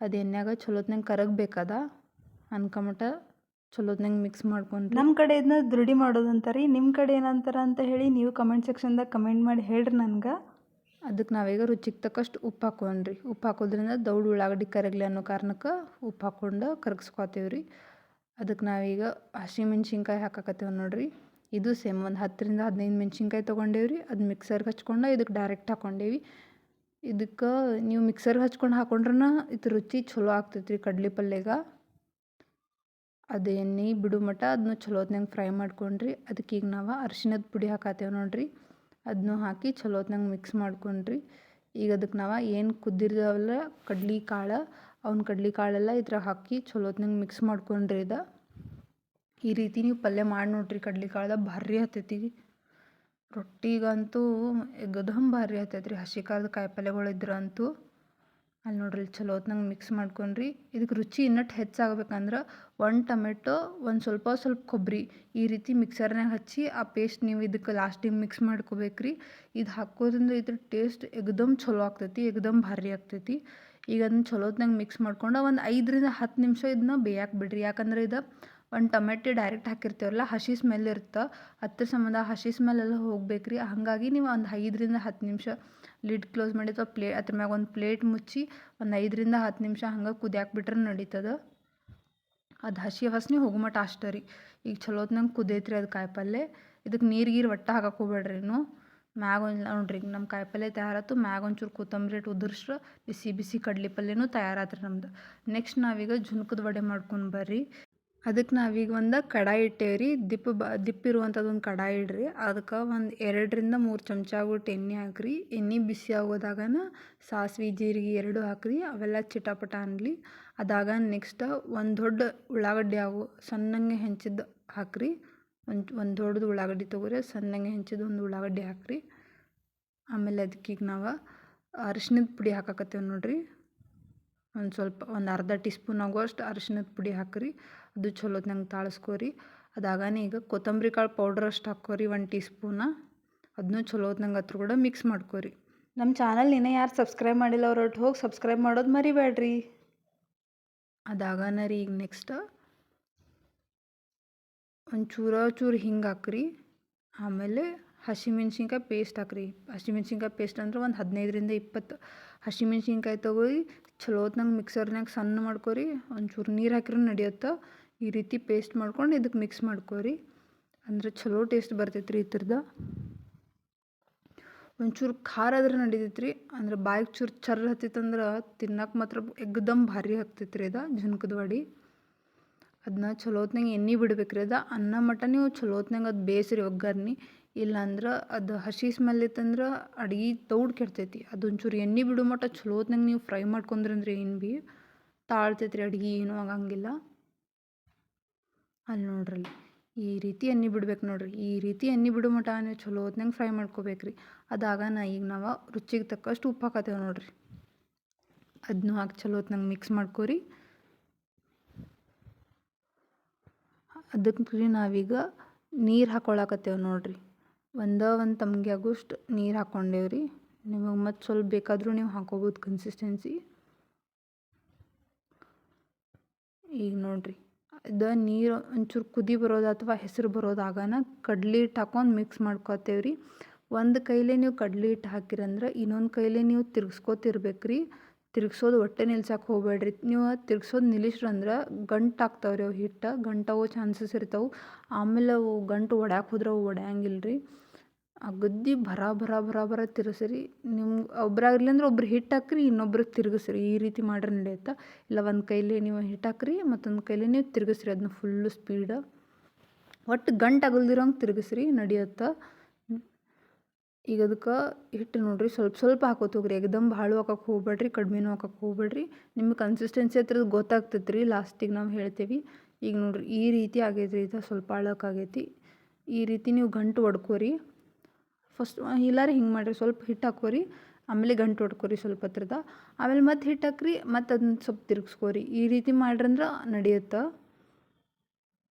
ಅದು ಎಣ್ಣೆಗ ಚಲೋತ್ನಾಗ ಕರಗಬೇಕದ ಅನ್ಕೊಂಬಿಟ್ಟ ಚಲೋತ್ನಾಗ ಮಿಕ್ಸ್ ಮಾಡ್ಕೊಂಡ್ರಿ. ನಮ್ಮ ಕಡೆ ಇದನ್ನ ದೃಢಿ ಮಾಡೋದಂತಾರೆ ರೀ ನಿಮ್ಮ ಕಡೆ ಏನಂತಾರೆ ಅಂತ ಹೇಳಿ ನೀವು ಕಮೆಂಟ್ ಸೆಕ್ಷನ್ದಾಗ ಕಮೆಂಟ್ ಮಾಡಿ ಹೇಳ್ರಿ ನನ್ಗೆ. ಅದಕ್ಕೆ ನಾವೀಗ ರುಚಿಗೆ ತಕ್ಕಷ್ಟು ಉಪ್ಪು ಹಾಕೊಂಡ್ರಿ ಉಪ್ಪು ಹಾಕೋದ್ರಿಂದ ದೌಡ್ ಉಳ್ಳಾಗಡ್ಡಿ, ಕರಗಲಿ ಅನ್ನೋ ಕಾರಣಕ್ಕೆ ಉಪ್ಪು ಹಾಕ್ಕೊಂಡು ಕರಗಿಸ್ಕೊತೀವಿ ರೀ. ಅದಕ್ಕೆ ನಾವೀಗ ಹಸಿಮೆಣ್ಸಿನ್ಕಾಯಿ ಹಾಕಕತ್ತೇವೆ ನೋಡಿರಿ. ಇದು ಸೇಮ್ ಒಂದು ಹತ್ತರಿಂದ ಹದಿನೈದು ಮೆಣ್ಸಿನ್ಕಾಯಿ ತೊಗೊಂಡೇವಿ ರೀ. ಅದು ಮಿಕ್ಸರ್ಗೆ ಹಚ್ಕೊಂಡು ಇದಕ್ಕೆ ಡೈರೆಕ್ಟ್ ಹಾಕ್ಕೊಂಡೇವಿ ಇದಕ್ಕೆ ನೀವು ಮಿಕ್ಸರ್ಗೆ ಹಚ್ಕೊಂಡು ಹಾಕೊಂಡ್ರೆ ಇದು ರುಚಿ ಚಲೋ ಆಗ್ತೈತೆ ರೀ ಕಡ್ಲೆ ಪಲ್ಯಗ. ಅದು ಎಣ್ಣೆ ಬಿಡು ಮಟ್ಟ ಅದನ್ನ ಚಲೋ ಹೊತ್ನಾಗ ಫ್ರೈ ಮಾಡ್ಕೊಂಡ್ರಿ. ಅದಕ್ಕೆ ಈಗ ನಾವು ಅರ್ಶಿಣದ ಪುಡಿ ಹಾಕತ್ತೇವೆ ನೋಡಿರಿ. ಅದನ್ನೂ ಹಾಕಿ ಚಲೋತ್ನಂಗೆ ಮಿಕ್ಸ್ ಮಾಡ್ಕೊಂಡ್ರಿ. ಈಗ ಅದಕ್ಕೆ ನಾವು ಏನು ಕುದ್ದಿರ್ದಾವಲ್ಲ ಕಡ್ಲೆ ಕಾಳು, ಅವ್ನ ಕಡ್ಲೆ ಕಾಳೆಲ್ಲ ಇದ್ರಾಗ ಹಾಕಿ ಚಲೋತ್ನಂಗೆ ಮಿಕ್ಸ್ ಮಾಡ್ಕೊಂಡ್ರಿ ಇದು. ಈ ರೀತಿ ನೀವು ಪಲ್ಯ ಮಾಡಿ ನೋಡ್ರಿ ಕಡ್ಲೆ ಕಾಳ್ದಾಗ ಭಾರಿ ಹತ್ತೈತಿ ರೊಟ್ಟಿಗಂತೂ ಎಗ್ದಮ್ ಭಾರಿ ಹತ್ತೈತಿ ರೀ ಹಸಿ ಕಾಲದ ಕಾಯಿ ಪಲ್ಯಗಳು ಇದ್ರಂತೂ. ಅಲ್ಲಿ ನೋಡ್ರಿ ಚಲೋ ಮಿಕ್ಸ್ ಮಾಡ್ಕೊಂಡ್ರಿ. ಇದಕ್ಕೆ ರುಚಿ ಇನ್ನಟ್ಟು ಹೆಚ್ಚಾಗಬೇಕಂದ್ರೆ ಒಂದು ಟೊಮೆಟೊ, ಒಂದು ಸ್ವಲ್ಪ ಸ್ವಲ್ಪ ಕೊಬ್ಬರಿ ಈ ರೀತಿ ಮಿಕ್ಸರ್ನಾಗ ಹಚ್ಚಿ ಆ ಪೇಸ್ಟ್ ನೀವು ಇದಕ್ಕೆ ಲಾಸ್ಟಿಗೆ ಮಿಕ್ಸ್ ಮಾಡ್ಕೋಬೇಕ್ರಿ. ಇದು ಹಾಕೋದ್ರಿಂದ ಇದ್ರ ಟೇಸ್ಟ್ ಎಗ್ದಮ್ ಚಲೋ ಆಗ್ತೈತಿ ಎಗ್ದಮ್ ಭಾರಿ ಆಗ್ತೈತಿ. ಈಗ ಅದನ್ನ ಚಲೋ ಹೊತ್ನಾಗ ಮಿಕ್ಸ್ ಮಾಡ್ಕೊಂಡು ಒಂದು ಐದರಿಂದ ಹತ್ತು ನಿಮಿಷ ಇದನ್ನ ಬೇಯಕ್ಕೆ ಬಿಡ್ರಿ. ಯಾಕಂದ್ರೆ ಇದು ಒಂದು ಟೊಮೆಟೊ ಡೈರೆಕ್ಟ್ ಹಾಕಿರ್ತೀವಲ್ಲ, ಹಸಿ ಸ್ಮೆಲ್ ಇರುತ್ತೆ ಹತ್ತಿರ ಸಂಬಂಧ ಹಸಿ ಸ್ಮೆಲ್ ಎಲ್ಲ ಹೋಗ್ಬೇಕ್ರಿ. ಹಾಗಾಗಿ ನೀವು ಒಂದು ಐದರಿಂದ ಹತ್ತು ನಿಮಿಷ ಲಿಡ್ ಕ್ಲೋಸ್ ಮಾಡಿ ಅಥವಾ ಪ್ಲೇ, ಅದ್ರ ಮ್ಯಾಗ ಒಂದು ಪ್ಲೇಟ್ ಮುಚ್ಚಿ ಒಂದು ಐದರಿಂದ ಹತ್ತು ನಿಮಿಷ ಹಂಗೆ ಕುದಿಯಾಕೆ ಬಿಟ್ರೆ ನಡೀತದೆ. ಅದು ಹಸಿ ವಾಸನೆ ಹೋಗುಮಟ ಅಷ್ಟೇ ರೀ. ಈಗ ಚಲೋ ನಂಗೆ ಕುದೈತ್ರಿ ಅದು ಕಾಯಿ ಪಲ್ಯ ಇದಕ್ಕೆ ನೀರು ಗೀರು ಒಟ್ಟು ಹಾಕಕ್ಕೆ ಹೋಗ್ಬೇಡ್ರಿ ನೀವು ಮ್ಯಾಗ ಒಂದು ನೋಡ್ರಿ ನಮ್ಮ ಕಾಯಿ ಪಲ್ಯ ತಯಾರಾಯ್ತು ಮ್ಯಾಗ ಒಂಚೂರು ಕೊತ್ತಂಬರಿ ಇಟ್ಟು ಉದುರ್ಸ್ರೆ ಬಿಸಿ ಬಿಸಿ ಕಡ್ಲೆ ಪಲ್ಯನೂ ತಯಾರಾತ್ರಿ ನಮ್ದು. ನೆಕ್ಸ್ಟ್ ನಾವೀಗ ಜುನ್ಕದ ವಡೆ ಮಾಡ್ಕೊಂಡು ಬರ್ರಿ. ಅದಕ್ಕೆ ನಾವೀಗ ಒಂದು ಕಡಾಯಿ ಇಟ್ಟೇವೆ ರೀ ದಿಪ್ಪು ಬ ದಿಪ್ಪಿರುವಂಥದ್ದು ಒಂದು ಕಡಾಯಿ ಇಡ್ರಿ. ಅದಕ್ಕೆ ಒಂದು ಎರಡರಿಂದ ಮೂರು ಚಮಚ ಆಗ್ಬಿಟ್ಟು ಎಣ್ಣೆ ಹಾಕ್ರಿ. ಎಣ್ಣೆ ಬಿಸಿ ಆಗೋದಾಗನ ಸಾಸ್ವೆ, ಜೀರಿಗೆ ಎರಡು ಹಾಕ್ರಿ. ಅವೆಲ್ಲ ಚಿಟಪಟ ಅನ್ನಲಿ ಅದಾಗ ನೆಕ್ಸ್ಟ್ ಒಂದು ದೊಡ್ಡ ಉಳ್ಳಾಗಡ್ಡಿ ಆಗು ಸಣ್ಣಂಗೆ ಹೆಂಚಿದ್ದು ಹಾಕ್ರಿ. ಒಂದು ಒಂದು ದೊಡ್ಡದು ಉಳ್ಳಾಗಡ್ಡಿ ತೊಗೊರಿ. ಸಣ್ಣಂಗೆ ಹೆಂಚಿದ್ದು ಒಂದು ಉಳ್ಳಾಗಡ್ಡಿ ಹಾಕ್ರಿ. ಆಮೇಲೆ ಅದಕ್ಕೆ ಈಗ ನಾವು ಅರಿಶಿನದ ಪುಡಿ ಹಾಕಕತ್ತೇವೆ ನೋಡಿರಿ. ಒಂದು ಸ್ವಲ್ಪ, ಒಂದು ಅರ್ಧ ಟೀ ಸ್ಪೂನ್ ಆಗುವಷ್ಟು ಅರಿಶಿನದ ಪುಡಿ ಹಾಕ್ರಿ. ಅದು ಚಲೋತ್ನಂಗೆ ತಾಳಿಸ್ಕೊರಿ. ಅದಾಗನೇ ಈಗ ಕೊತ್ತಂಬರಿ ಕಾಳು ಪೌಡ್ರ್ ಅಷ್ಟು ಹಾಕೋರಿ ಒಂದು ಟೀ ಸ್ಪೂನ ಅದನ್ನೂ ಚಲೋತ್ನಂಗೆ ಹತ್ರ ಕೂಡ ಮಿಕ್ಸ್ ಮಾಡ್ಕೊರಿ. ನಮ್ಮ ಚಾನಲ್ ಇನ್ನೂ ಯಾರು ಸಬ್ಸ್ಕ್ರೈಬ್ ಮಾಡಿಲ್ಲ ಅವ್ರೊಟ್ಟು ಹೋಗಿ ಸಬ್ಸ್ಕ್ರೈಬ್ ಮಾಡೋದು ಮರಿಬೇಡ್ರಿ ಅದಾಗನ ರೀ ಈಗ ನೆಕ್ಸ್ಟ್ ಒಂದು ಚೂರ ಹಿಂಗೆ ಹಾಕ್ರಿ. ಆಮೇಲೆ ಹಸಿಮೆಣ್ಸಿನ್ಕಾಯಿ ಪೇಸ್ಟ್ ಹಾಕ್ರಿ. ಹಸಿಮೆಣ್ಸಿನ್ಕಾಯಿ ಪೇಸ್ಟ್ ಅಂದ್ರೆ ಒಂದು ಹದಿನೈದರಿಂದ ಇಪ್ಪತ್ತು. ಹಸಿಮೆಣ್ಸಿನ್ಕಾಯಿ ತೊಗೊಳಿ ಚಲೋತ್ನಂಗೆ ಮಿಕ್ಸರ್ನಾಗ ಸಣ್ಣ ಮಾಡ್ಕೊರಿ ಒಂಚೂರು ನೀರು ಹಾಕಿರೂ ನಡೆಯುತ್ತೆ. ಈ ರೀತಿ ಪೇಸ್ಟ್ ಮಾಡ್ಕೊಂಡು ಇದಕ್ಕೆ ಮಿಕ್ಸ್ ಮಾಡ್ಕೋರಿ. ಅಂದ್ರೆ ಚಲೋ ಟೇಸ್ಟ್ ಬರ್ತೈತೆ ರೀ ಇದ್ರದ್ದು ಒಂಚೂರು ಖಾರ ಆದ್ರೆ ನಡೀತೈತೆ ರೀ ಅಂದ್ರೆ ಬಾಯಿಗೆ ಚೂರು ಚರ್ರ ಹತ್ತಿತ್ತಂದ್ರೆ ತಿನ್ನಕ್ಕೆ ಮಾತ್ರ ಎಗ್ದಮ್ ಭಾರಿ ಹಾಕ್ತೈತೆ ರೀ ಅದ ಜುನ್ಕದ ವಡೆ. ಅದನ್ನ ಚಲೋತ್ನಾಗ ಎಣ್ಣೆ ಬಿಡ್ಬೇಕು ರೀ ಅದ. ಅನ್ನ ಮಟ್ಟ ನೀವು ಚಲೋತ್ನಾಗ ಅದು ಬೇಯಿಸ್ರಿ ಒಗ್ಗರ್ನಿ ಇಲ್ಲಾಂದ್ರೆ ಅದು ಹಸಿ ಸ್ಮೆಲ್ ಇತ್ತಂದ್ರೆ ಅಡುಗೆ ತೌಡ್ ಕೆಡ್ತೈತಿ. ಅದೊಂಚೂರು ಎಣ್ಣೆ ಬಿಡೋ ಮಟ ಚಲೋತ್ನಾಗ ನೀವು ಫ್ರೈ ಮಾಡ್ಕೊಂಡ್ರಂದ್ರೆ ಏನು ಭೀ ತಾಳ್ತೈತೆ ರೀ ಅಡುಗೆ ಏನೂ ಆಗಂಗಿಲ್ಲ. ಅಲ್ಲಿ ನೋಡ್ರಿ ಅಲ್ಲಿ ಈ ರೀತಿ ಎಣ್ಣೆ ಬಿಡ್ಬೇಕು ನೋಡ್ರಿ, ಈ ರೀತಿ ಎಣ್ಣೆ ಬಿಡು ಮಟ ನೀವು ಚಲೋ ಹೊತ್ನಂಗೆ ಫ್ರೈ ಮಾಡ್ಕೋಬೇಕು ರೀ ಅದಾಗನ ಈಗ ನಾವು ರುಚಿಗೆ ತಕ್ಕಷ್ಟು ಉಪ್ಪು ಹಾಕತ್ತೇವೆ ನೋಡ್ರಿ. ಅದನ್ನೂ ಹಾಕಿ ಚಲೋ ಹೊತ್ನಂಗೆ ಮಿಕ್ಸ್ ಮಾಡ್ಕೋರಿ. ಅದಕ್ಕೆ ರೀ ನಾವೀಗ ನೀರು ಹಾಕ್ಕೊಳಕತ್ತೇವೆ ನೋಡ್ರಿ. ಒಂದೇ ಒಂದು ತಮ್ಗೆ ಆಗೋಷ್ಟು ನೀರು ಹಾಕ್ಕೊಂಡೇವೆ ರೀ ನಿಮಗೆ ಮತ್ತು ಸ್ವಲ್ಪ ಬೇಕಾದರೂ ನೀವು ಹಾಕೋಬೋದು ಕನ್ಸಿಸ್ಟೆನ್ಸಿ ಈಗ ನೋಡ್ರಿ. ಇದು ನೀರು ಒಂಚೂರು ಕುದಿ ಬರೋದು ಅಥವಾ ಹೆಸರು ಬರೋದಾಗನ ಕಡ್ಲೆ ಹಿಟ್ಟು ಹಾಕೊಂಡು ಮಿಕ್ಸ್ ಮಾಡ್ಕೊತೇವೆ ರೀ ಒಂದು ಕೈಲೇ ನೀವು ಕಡ್ಲೆ ಹಿಟ್ಟು ಹಾಕಿರಂದ್ರೆ ಇನ್ನೊಂದು ಕೈಲೇ ನೀವು ತಿರ್ಗಿಸ್ಕೋತಿರ್ಬೇಕು ರೀ ತಿರ್ಗ್ಸೋದು ಒಟ್ಟೆ ನಿಲ್ಸಕ್ಕೆ ಹೋಗ್ಬೇಡ್ರಿ. ನೀವು ತಿರ್ಗ್ಸೋದು ನಿಲ್ಲಿಸ್ರಂದ್ರೆ ಗಂಟು ರೀ ಅವು ಹಿಟ್ಟು. ಗಂಟಾಗೋ ಚಾನ್ಸಸ್ ಇರ್ತಾವೆ. ಆಮೇಲೆ ಅವು ಗಂಟು ಒಡ್ಯಾಕೆ ಹೋದ್ರೆ ಅವು ಒಡ್ಯಾಂಗಿಲ್ಲ ರೀ ಅಗದಿ ಭರ ಭರ ಭರ ಭರ ತಿರ್ಗಿಸ್ರಿ. ನಿಮ್ಗೆ ಒಬ್ರಾಗಿರ್ಲಿ ಅಂದ್ರೆ ಒಬ್ರು ಹಿಟ್ಟು ಹಾಕ್ರಿ ಇನ್ನೊಬ್ರಿಗೆ ತಿರ್ಗಿಸ್ರಿ. ಈ ರೀತಿ ಮಾಡ್ರೆ ನಡೆಯುತ್ತೆ? ಇಲ್ಲ, ಒಂದು ಕೈಲಿ ನೀವು ಹಿಟ್ಟು ಹಾಕ್ರಿ, ಮತ್ತೊಂದು ಕೈಲಿ ನೀವು ತಿರ್ಗಿಸ್ರಿ. ಅದನ್ನ ಫುಲ್ಲು ಸ್ಪೀಡ ಒಟ್ಟು ಗಂಟು ಅಗಲ್ದಿರೋಂಗೆ ತಿರ್ಗಿಸ್ರಿ, ನಡೆಯುತ್ತೆ? ಈಗ ಅದಕ್ಕೆ ಹಿಟ್ಟು ನೋಡ್ರಿ, ಸ್ವಲ್ಪ ಸ್ವಲ್ಪ ಹಾಕೋತ ಹೋಗ್ರಿ. ಎಕ್ದಮ್ ಭಾಳ ಹಾಕಕ್ಕೆ ಹೋಗ್ಬೇಡ್ರಿ, ಕಡಿಮೆನೂ ಹಾಕಕ್ಕೆ ಹೋಗ್ಬೇಡ್ರಿ. ನಿಮ್ಗೆ ಕನ್ಸಿಸ್ಟೆನ್ಸಿ ಹತ್ರದ್ದು ಗೊತ್ತಾಗ್ತೈತೆ ರೀ ಲಾಸ್ಟಿಗೆ ನಾವು ಹೇಳ್ತೀವಿ. ಈಗ ನೋಡ್ರಿ, ಈ ರೀತಿ ಆಗೈತೆ ರೀ ಇದು ಸ್ವಲ್ಪ ಆಗೈತಿ. ಈ ರೀತಿ ನೀವು ಗಂಟು ಹೊಡ್ಕೋರಿ ಫಸ್ಟ್ ಇಲ್ಲಾರ ಹಿಂಗೆ ಮಾಡಿರಿ, ಸ್ವಲ್ಪ ಹಿಟ್ಟು ಹಾಕೋರಿ ಆಮೇಲೆ ಗಂಟು ಹೊಡ್ಕೋರಿ ಸ್ವಲ್ಪ ಹತ್ರದ ಆಮೇಲೆ ಮತ್ತೆ ಹಿಟ್ಟು ಹಾಕ್ರಿ, ಮತ್ತು ಅದನ್ನ ಸ್ವಲ್ಪ ತಿರ್ಗಿಸ್ಕೋರಿ. ಈ ರೀತಿ ಮಾಡ್ರಂದ್ರೆ ನಡೆಯುತ್ತೆ.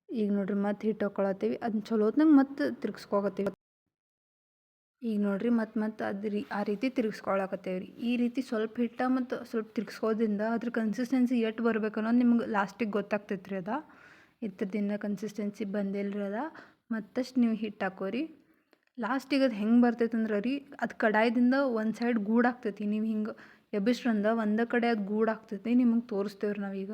ಈಗ ನೋಡ್ರಿ ಮತ್ತೆ ಹಿಟ್ಟು ಹಾಕೊಳತ್ತೀವಿ ಅದನ್ನ ಚಲೋ ಹೊತ್ನಾಗ ಮತ್ತೆ ತಿರ್ಗಿಸ್ಕೊಳತ್ತೀವಿ ಈಗ ನೋಡ್ರಿ ಮತ್ತೆ ಮತ್ತೆ ಅದು ರೀ, ಆ ರೀತಿ ತಿರ್ಗಿಸ್ಕೊಳಕತ್ತೇವೆ ರೀ ಈ ರೀತಿ ಸ್ವಲ್ಪ ಹಿಟ್ಟು ಮತ್ತು ಸ್ವಲ್ಪ ತಿರ್ಗಿಸ್ಕೋದ್ರಿಂದ ಅದ್ರ ಕನ್ಸಿಸ್ಟೆನ್ಸಿ ಎಷ್ಟು ಬರ್ಬೇಕು ಅನ್ನೋದು ನಿಮ್ಗೆ ಲಾಸ್ಟಿಗೆ ಗೊತ್ತಾಗ್ತೈತೆ ರೀ ಅದ. ಇದ್ರದಿಂದ ಕನ್ಸಿಸ್ಟೆನ್ಸಿ ಬಂದಿಲ್ಲ ರೀ ಅದ, ಮತ್ತಷ್ಟು ನೀವು ಹಿಟ್ಟು ಹಾಕೋರಿ ಲಾಸ್ಟಿಗೆ ಅದು ಹೆಂಗೆ ಬರ್ತೈತೆ ಅಂದ್ರೆ ರೀ, ಅದು ಕಡಾಯದಿಂದ ಒಂದು ಸೈಡ್ ಗೂಡಾಗ್ತೈತಿ ನೀವು ಹಿಂಗೆ ಎಬ್ಬಿಸ್ರಂದ ಒಂದೇ ಕಡೆ ಅದು ಗೂಡಾಗ್ತೈತಿ ನಿಮಗೆ ತೋರಿಸ್ತೇವೆ ರೀ ನಾವೀಗ.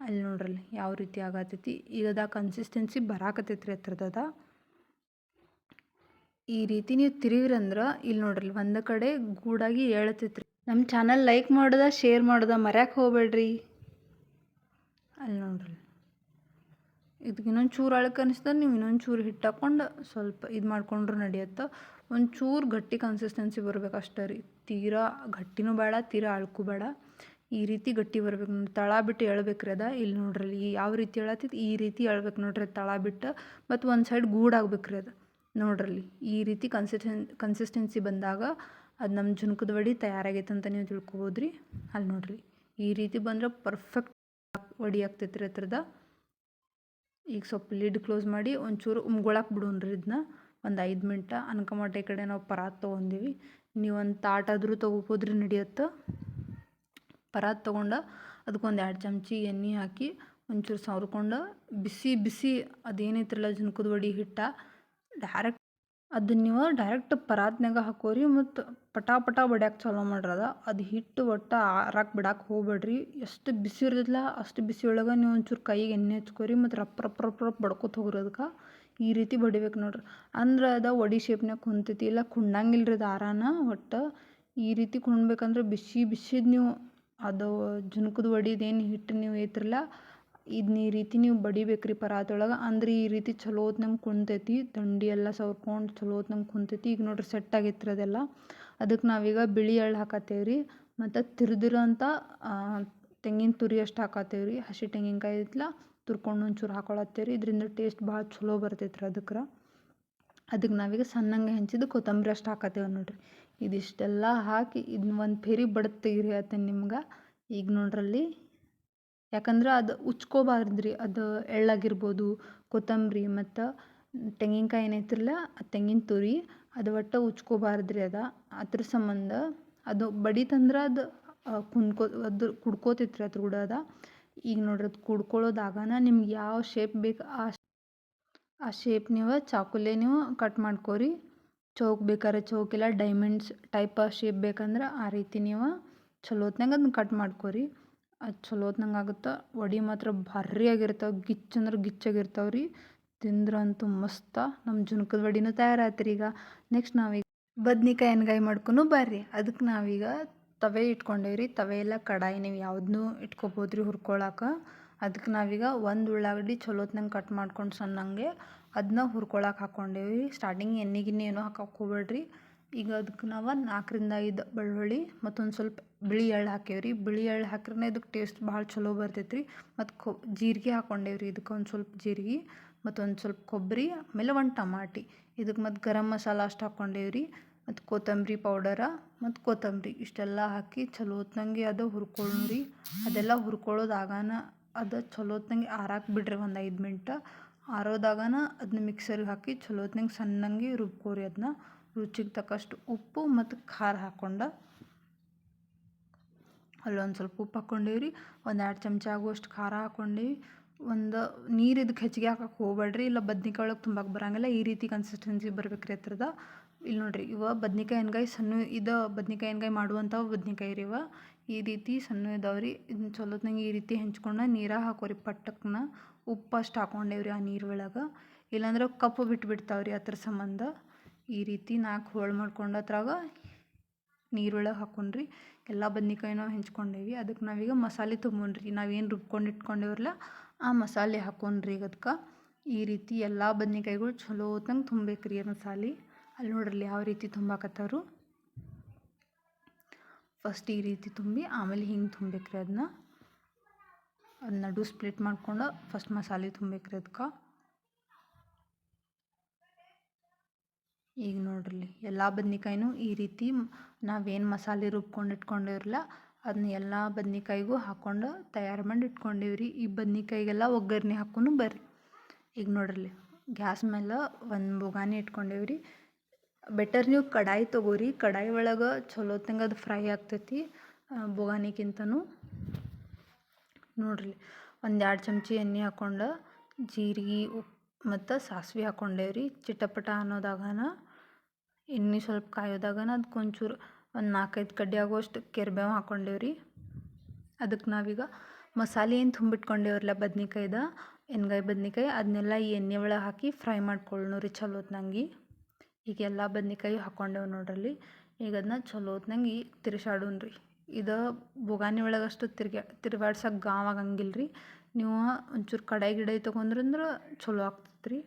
ಅಲ್ಲಿ ನೋಡ್ರಲ್ಲಿ ಯಾವ ರೀತಿ ಆಗತ್ತೈತಿ ಈಗ ಅದ ಕನ್ಸಿಸ್ಟೆನ್ಸಿ ಬರಾಕತ್ತೈತಿ ರೀ ಹತ್ರದ ಈ ರೀತಿ ನೀವು ತಿರುವಿರಂದ್ರೆ ಇಲ್ಲಿ ನೋಡ್ರಿ ಒಂದು ಕಡೆ ಗೂಡಾಗಿ ಹೇಳತ್ತೈತ್ರಿ ನಮ್ಮ ಚಾನಲ್ ಲೈಕ್ ಮಾಡೋದ, ಶೇರ್ ಮಾಡೋದ ಮರ್ಯಾಕೆ ಹೋಗ್ಬೇಡ್ರಿ. ಅಲ್ಲಿ ನೋಡ್ರಿ ಇದಕ್ಕೆ ಇನ್ನೊಂದು ಚೂರು ಅಳಕ್ಕೆ ಅನಿಸ್ತದೆ ನೀವು ಇನ್ನೊಂದು ಚೂರು ಹಿಟ್ಟು ಹಾಕ್ಕೊಂಡು ಸ್ವಲ್ಪ ಇದು ಮಾಡ್ಕೊಂಡ್ರು ನಡೆಯುತ್ತೆ. ಒಂದು ಚೂರು ಗಟ್ಟಿ ಕನ್ಸಿಸ್ಟೆನ್ಸಿ ಬರ್ಬೇಕು ಅಷ್ಟೇ ರೀ. ತೀರಾ ಗಟ್ಟಿನೂ ಬೇಡ, ತೀರಾ ಅಳ್ಕು ಬೇಡ. ಈ ರೀತಿ ಗಟ್ಟಿ ಬರ್ಬೇಕು ನೋಡಿ ತಳ ಬಿಟ್ಟು ಎಳ್ಬೇಕು ರೀ ಅದ. ಇಲ್ಲಿ ನೋಡ್ರಿ ಯಾವ ರೀತಿ ಹೇಳತ್ತೈತಿ ಈ ರೀತಿ ಎಳ್ಬೇಕು ನೋಡ್ರಿ ತಳ ಬಿಟ್ಟು. ಮತ್ತು ಒಂದು ಸೈಡ್ ಗೂಡಾಗ್ಬೇಕು ರೀ ಅದು. ನೋಡ್ರಲ್ಲಿ, ಈ ರೀತಿ ಕನ್ಸಿಸ್ಟೆನ್ ಕನ್ಸಿಸ್ಟೆನ್ಸಿ ಬಂದಾಗ ಅದು ನಮ್ಮ ಜುನ್ಕದ ವಡಿ ತಯಾರಾಗೈತೆ ಅಂತ ನೀವು ತಿಳ್ಕೊಬೋದು ರೀ ಅಲ್ಲಿ ನೋಡ್ರಿ, ಈ ರೀತಿ ಬಂದ್ರೆ ಪರ್ಫೆಕ್ಟ್ ವಡಿ ಆಗ್ತೈತೆ ರೀ ಹತ್ರದ ಈಗ ಸ್ವಲ್ಪ ಲಿಡ್ ಕ್ಲೋಸ್ ಮಾಡಿ ಒಂಚೂರು ಉಮ್ಗೊಳಕ್ಕೆ ರೀ ಇದನ್ನ ಒಂದು ಐದು ಮಿನಿಟ ಅನ್ಕಮಟೆ ಕಡೆ ನಾವು ಪರಾತ್ ನೀವು ಒಂದು ತಾಟಾದರೂ ತೊಗೋಬೋದು ರೀ ನಡೆಯುತ್ತೆ. ಪರಾತ್ ತೊಗೊಂಡು ಅದಕ್ಕೊಂದು ಎರಡು ಚಮಚಿ ಎಣ್ಣೆ ಹಾಕಿ ಒಂಚೂರು ಸವ್ರ್ಕೊಂಡು ಬಿಸಿ ಬಿಸಿ ಅದೇನೈತ್ರಲ್ಲ ಜುನ್ಕದ ವಡಿ ಹಿಟ್ಟ. ಡೈರೆಕ್ಟ್ ಅದನ್ನ ನೀವು ಡೈರೆಕ್ಟ್ ಪರಾತ್ನಾಗ ಹಾಕೋರಿ ಮತ್ತು ಪಟಾ ಪಟಾ ಬಡಿಯಕ್ಕೆ ಚಾಲೂ ಮಾಡ್ರಿ ಅದು ಹಿಟ್ಟು ಒಟ್ಟು ಆರಕ್ಕೆ ಬಿಡಕ್ಕೆ ಹೋಗ್ಬೇಡ್ರಿ. ಎಷ್ಟು ಬಿಸಿ ಇರ್ತೈತಲ್ಲ ಅಷ್ಟು ಬಿಸಿ ಒಳಗೆ ನೀವು ಒಂಚೂರು ಕೈಗೆ ಎಣ್ಣೆ ಹಚ್ಕೋರಿ ಮತ್ತು ರಪ್ಪ ರಪ್ಪ ರಪ್ಪ ರಪ್ ಬಡ್ಕೋತ ಹೋಗ್ರಿ ಅದಕ್ಕೆ ಈ ರೀತಿ ಬಡಿಬೇಕು ನೋಡ್ರಿ. ಅಂದ್ರೆ ಅದು ಒಡಿ ಶೇಪ್ನಾಗ ಕುಂತೈತಿ, ಇಲ್ಲ ಕುಣ್ಣಂಗಿಲ್ಲ ರೀ ದಾರಾನ ಒಟ್ಟು. ಈ ರೀತಿ ಕುಣ್ಬೇಕಂದ್ರೆ ಬಿಸಿ ಬಿಸಿದು ನೀವು ಅದು ಜುನ್ಕದ ಒಡಿದೇನು ಹಿಟ್ಟು ನೀವು ಐತ್ರಲ್ಲ ಇದನ್ನ ಈ ರೀತಿ ನೀವು ಬಡಿಬೇಕ್ರಿ ರೀ ಪರಾತ್ ಒಳಗೆ ಅಂದ್ರೆ ಈ ರೀತಿ ಚಲೋ ನಮ್ಗೆ ಕುಂತೈತಿ ದಂಡಿ ಎಲ್ಲ ಸವ್ರ್ಕೊಂಡು ಚಲೋ ನಮ್ಗೆ ಕುಂತೈತಿ. ಈಗ ನೋಡ್ರಿ ಸೆಟ್ ಆಗೈತ್ರಿ ಅದೆಲ್ಲ. ಅದಕ್ಕೆ ನಾವೀಗ ಬಿಳಿ ಎಳ್ಳು ಹಾಕತ್ತೇವೆ ರೀ. ಮತ್ತು ತಿರ್ದಿರೋಂಥ ತೆಂಗಿನ ತುರಿ ಅಷ್ಟು ಹಾಕತ್ತೇವೆ ರೀ. ಹಸಿ ತೆಂಗಿನ್ಕಾಯಿ ಇತ್ಲ ತುರ್ಕೊಂಡು ಒಂಚೂರು ಹಾಕೊಳತ್ತೇವೆ ರೀ. ಇದರಿಂದ ಟೇಸ್ಟ್ ಭಾಳ ಚಲೋ ಬರ್ತೈತೆ ರೀ. ಅದಕ್ಕೆ ಅದಕ್ಕೆ ನಾವೀಗ ಸಣ್ಣಂಗೆ ಹೆಂಚಿದ್ದು ಕೊತ್ತಂಬರಿ ಅಷ್ಟು ಹಾಕತ್ತೇವೆ ನೋಡಿರಿ. ಇದಿಷ್ಟೆಲ್ಲ ಹಾಕಿ ಇದನ್ನ ಒಂದು ಫೇರಿ ಬಡ್ದು ರೀ ಅತ್ತೆ ನಿಮ್ಗೆ. ಈಗ ನೋಡ್ರಲ್ಲಿ ಯಾಕಂದ್ರೆ ಅದು ಉಚ್ಕೋಬಾರ್ದು ರೀ ಅದು ಎಳ್ಳಾಗಿರ್ಬೋದು, ಕೊತ್ತಂಬರಿ ಮತ್ತು ತೆಂಗಿನಕಾಯಿ ಏನೈತಿರಲ್ಲ ಆ ತೆಂಗಿನ ತುರಿ ಅದು ಒಟ್ಟು ಉಚ್ಕೋಬಾರ್ದು ರೀ ಅದು. ಅದ್ರ ಸಂಬಂಧ ಅದು ಬಡಿತಂದ್ರೆ ಅದು ಕುಂದ್ಕೋ ಅದು ಕುಡ್ಕೋತೈತೆ ರೀ ಅದ್ರ ಕೂಡ ಅದ. ಈಗ ನೋಡ್ರಿ ಅದು ಕುಡ್ಕೊಳ್ಳೋದಾಗನ ನಿಮ್ಗೆ ಯಾವ ಶೇಪ್ ಬೇಕು ಆ ಆ ಶೇಪ್ ನೀವು ಚಾಕುಲೆ ನೀವು ಕಟ್ ಮಾಡ್ಕೋರಿ. ಚೌಕ್ ಬೇಕಾದ್ರೆ ಚೌಕ್ ಇಲ್ಲ ಡೈಮಂಡ್ಸ್ ಟೈಪ್ ಶೇಪ್ ಬೇಕಂದ್ರೆ ಆ ರೀತಿ ನೀವು ಚಲೋತ್ನಾಗ ಅದನ್ನ ಕಟ್ ಮಾಡ್ಕೋರಿ. ಅದು ಚಲೋತ್ನಂಗೆ ಆಗುತ್ತೆ. ವಡೆ ಮಾತ್ರ ಭಾರಿ ಆಗಿರ್ತಾವೆ ಗಿಚ್ ಅಂದ್ರೆ ಗಿಚ್ಚಾಗಿರ್ತಾವೆ ರೀ ತಿಂದ್ರಂತೂ ಮಸ್ತ. ನಮ್ಮ ಜುನ್ಕದ ವಡಿನೂ ತಯಾರಾಯ್ತು ರೀ ಈಗ. ನೆಕ್ಸ್ಟ್ ನಾವೀಗ ಬದ್ನಿಕಾಯಿ ಎಣ್ಗಾಯಿ ಮಾಡ್ಕೊಂಡು ಬರ್ರಿ. ಅದಕ್ಕೆ ನಾವೀಗ ತವೆ ಇಟ್ಕೊಂಡೇವ್ರಿ ತವೆ ಎಲ್ಲ ಕಡಾಯಿ ನೀವು ಯಾವ್ದನ್ನೂ ಇಟ್ಕೊಬೋದು ರೀ ಹುರ್ಕೊಳಕ್ಕೆ ಅದಕ್ಕೆ ನಾವೀಗ ಒಂದು ಉಳ್ಳಾಗಡ್ಡಿ ಚಲೋತ್ನಂಗೆ ಕಟ್ ಮಾಡ್ಕೊಂಡು ಸಣ್ಣಂಗೆ ಅದನ್ನ ಹುರ್ಕೊಳಕ್ಕೆ ಹಾಕ್ಕೊಂಡೇವಿ ಸ್ಟಾರ್ಟಿಂಗ್ ಎಣ್ಣೆ ಏನೋ ಹಾಕಕ್ಕೆ ಹೋಗ್ಬೇಡ್ರಿ ಈಗ ಅದಕ್ಕೆ ನಾವು ನಾಲ್ಕರಿಂದ ಐದು ಬೆಳ್ಳುಳ್ಳಿ ಮತ್ತೊಂದು ಸ್ವಲ್ಪ ಬಿಳಿ ಎಳ್ಳು ಹಾಕೇವ್ರಿ ಬಿಳಿ ಎಳ್ಳು ಹಾಕ್ರೆ ಇದಕ್ಕೆ ಟೇಸ್ಟ್ ಭಾಳ ಚಲೋ ಬರ್ತೈತೆ ರೀ ಮತ್ತು ಕೊ ಜೀರಿಗೆ ಹಾಕ್ಕೊಂಡೇವ್ರಿ ಇದಕ್ಕೆ ಒಂದು ಸ್ವಲ್ಪ ಜೀರಿಗೆ. ಮತ್ತೊಂದು ಸ್ವಲ್ಪ ಕೊಬ್ಬರಿ, ಆಮೇಲೆ ಒಂದು ಟಮಾಟಿ. ಇದಕ್ಕೆ ಮತ್ತು ಗರಂ ಮಸಾಲ ಅಷ್ಟು ಹಾಕ್ಕೊಂಡೇವ್ರಿ. ಮತ್ತು ಕೊತ್ತಂಬರಿ ಪೌಡರ, ಮತ್ತು ಕೊತ್ತಂಬರಿ. ಇಷ್ಟೆಲ್ಲ ಹಾಕಿ ಚಲೋ ಹೊತ್ನಂಗೆ ಅದು ಹುರ್ಕೊಳ್ಳ್ರಿ ಅದೆಲ್ಲ ಹುರ್ಕೊಳ್ಳೋದಾಗನ ಅದು ಚಲೋ ಹೊತ್ನಂಗೆ ಆರಾಕೆ ಬಿಡ್ರಿ ಒಂದು ಐದು ಮಿನಿಟ್ ಆರೋದಾಗನ ಅದನ್ನ ಮಿಕ್ಸರ್ಗೆ ಹಾಕಿ ಚಲೋ ಹೊತ್ನಂಗೆ ಸಣ್ಣಂಗೆ ರುಬ್ಕೋರಿ ಅದನ್ನ ರುಚಿಗೆ ತಕ್ಕಷ್ಟು ಉಪ್ಪು ಮತ್ತು ಖಾರ ಹಾಕ್ಕೊಂಡು ಅಲ್ಲೊಂದು ಸ್ವಲ್ಪ ಉಪ್ಪು ಹಾಕ್ಕೊಂಡೇವ್ರಿ ಒಂದು ಎರಡು ಚಮಚ ಆಗುವಷ್ಟು ಖಾರ ಹಾಕ್ಕೊಂಡೇವಿ ಒಂದು ನೀರು ಇದಕ್ಕೆ ಹೆಚ್ಚಿಗೆ ಹಾಕಕ್ಕೆ ಹೋಗಬೇಡ್ರಿ, ಇಲ್ಲ ಬದ್ನಿಕಾಯಿ ಒಳಗೆ ತುಂಬಕ್ಕೆ ಬರೋಂಗಿಲ್ಲ, ಈ ರೀತಿ ಕನ್ಸಿಸ್ಟೆನ್ಸಿ ಬರ್ಬೇಕು ರೀ ಇಲ್ಲಿ ನೋಡಿರಿ, ಇವ ಬದ್ನಿಕಾಯಿ ಎಣ್ಗಾಯಿ ಸಣ್ಣ ಇದು ಬದ್ನಿಕಾಯಿ ಎಣ್ಗಾಯಿ ಮಾಡುವಂಥವು ಬದ್ನಿಕಾಯಿ ರೀ ಇವ. ಈ ರೀತಿ ಸಣ್ಣ ಇದಾವೆ ರೀ ಇದನ್ನ ಚಲೋತ್ನಂಗೆ ಈ ರೀತಿ ಹೆಂಚ್ಕೊಂಡು ನೀರಾಗ ಹಾಕೋರಿ ಪಟ್ಟಕ್ಕನ ಉಪ್ಪು ಅಷ್ಟು ಹಾಕ್ಕೊಂಡೇವ್ರಿ ಆ ನೀರು ಒಳಗೆ. ಇಲ್ಲಾಂದ್ರೆ ಕಪ್ಪು ಬಿಟ್ಬಿಡ್ತಾವೆ ರೀ ಅದ್ರ ಸಂಬಂಧ. ಈ ರೀತಿ ನಾಲ್ಕು ಹೋಳು ಮಾಡ್ಕೊಂಡು ಅದ್ರಾಗ ನೀರೊಳಗೆ ಹಾಕೊಂಡ್ರಿ. ಎಲ್ಲ ಬದ್ನಿಕಾಯಿನೂ ಹೆಂಚ್ಕೊಂಡೇವಿ. ಅದಕ್ಕೆ ನಾವೀಗ ಮಸಾಲೆ ತುಂಬೋಣ್ರಿ ನಾವೇನು ರುಬ್ಕೊಂಡು ಇಟ್ಕೊಂಡೇವ್ರಲ್ಲ ಆ ಮಸಾಲೆ ಹಾಕ್ಕೊಂಡ್ರಿ ಈಗ ಅದಕ್ಕೆ ಈ ರೀತಿ ಎಲ್ಲ ಬದ್ನಿಕಾಯಿಗಳು ಚಲೋ ಹೊತ್ತಂಗೆ ತುಂಬೇಕ್ರಿ ರೀ ಮಸಾಲೆ. ಅಲ್ಲಿ ನೋಡ್ರಿ ಯಾವ ರೀತಿ ತುಂಬಾಕತ್ತಾರು ಫಸ್ಟ್ ಈ ರೀತಿ ತುಂಬಿ ಆಮೇಲೆ ಹಿಂಗೆ ತುಂಬೇಕ್ರಿ ಅದನ್ನ ಅದನ್ನ ಅದು ನಡು ಸ್ಪ್ಲಿಟ್ ಮಾಡ್ಕೊಂಡು ಫಸ್ಟ್ ಮಸಾಲೆ ತುಂಬೇಕ್ರಿ ಅದಕ್ಕೆ ಈಗ ನೋಡ್ರಿ ಎಲ್ಲ ಬದ್ನಿಕಾಯಿನೂ ಈ ರೀತಿ ನಾವೇನು ಮಸಾಲೆ ರುಬ್ಕೊಂಡು ಇಟ್ಕೊಂಡಿರಲ್ಲ ಅದನ್ನ ಎಲ್ಲ ಬದ್ನಿಕಾಯಿಗೂ ಹಾಕ್ಕೊಂಡು ತಯಾರು ಮಾಡಿ ಇಟ್ಕೊಂಡೀವ್ರಿ. ಈ ಬದ್ನಿಕಾಯಿಗೆಲ್ಲ ಒಗ್ಗರಣೆ ಹಾಕೊಂಡು ಬರ್ರಿ. ಈಗ ನೋಡ್ರಿ ಗ್ಯಾಸ್ ಮೇಲೆ ಒಂದು ಬೊಗಾನಿ ಇಟ್ಕೊಂಡೇವ್ರಿ. ಬೆಟರ್ ನೀವು ಕಡಾಯಿ ತೊಗೋರಿ. ಕಡಾಯಿ ಒಳಗೆ ಚಲೋ ಹೊತ್ನಂಗೆ ಅದು ಫ್ರೈ ಆಗ್ತೈತಿ ಬೊಗಾನಿಗಿಂತನೂ ನೋಡ್ರಿ ಒಂದು ಎರಡು ಚಮಚಿ ಎಣ್ಣೆ ಹಾಕ್ಕೊಂಡು ಜೀರಿಗೆ ಉಪ್ಪು ಮತ್ತು ಸಾಸಿವೆ ಹಾಕ್ಕೊಂಡೇವ್ರಿ ಚಿಟಪಟ ಅನ್ನೋದಾಗನ, ಎಣ್ಣೆ ಸ್ವಲ್ಪ ಕಾಯೋದಾಗನ ಅದಕ್ಕೆ ಒಂಚೂರು ಒಂದು ನಾಲ್ಕೈದು ಕಡ್ಡಿ ಆಗುವಷ್ಟು ಕೆರ್ಬೇವು ಹಾಕ್ಕೊಂಡೇವ್ರಿ ಅದಕ್ಕೆ ನಾವೀಗ ಮಸಾಲೆ ಏನು ತುಂಬಿಟ್ಕೊಂಡೇವ್ರಲ್ಲ ಬದ್ನೆಕಾಯ್ದ, ಎಣ್ಗಾಯಿ ಬದ್ನಿಕಾಯಿ ಅದನ್ನೆಲ್ಲ ಈ ಎಣ್ಣೆ ಒಳಗೆ ಹಾಕಿ ಫ್ರೈ ಮಾಡ್ಕೊಳ್ಳೋ ರೀ ಚಲೋ ಹೊತ್ನಂಗೆ. ಈಗ ಎಲ್ಲ ಬದ್ನಿಕಾಯಿ ಹಾಕ್ಕೊಂಡೇವು ನೋಡ್ರಲ್ಲಿ, ಈಗ ಅದನ್ನ ಚಲೋ ಹೊತ್ನಂಗೆ ತಿರ್ಸಾಡೋಣ ರೀ ಇದು ಬೊಗಾನಿ ಒಳಗೆ ಅಷ್ಟು ತಿರ್ಗ್ಯಾ ತಿರ್ಗಾಡ್ಸಕ್ಕೆ ಗಾವ್ ರೀ ನೀವು ಒಂಚೂರು ಕಡಾಯಿ ಗಿಡಾಯಿ ತೊಗೊಂಡ್ರಂದ್ರೆ ಚಲೋ ಆಗ್ತೈತೆ ರೀ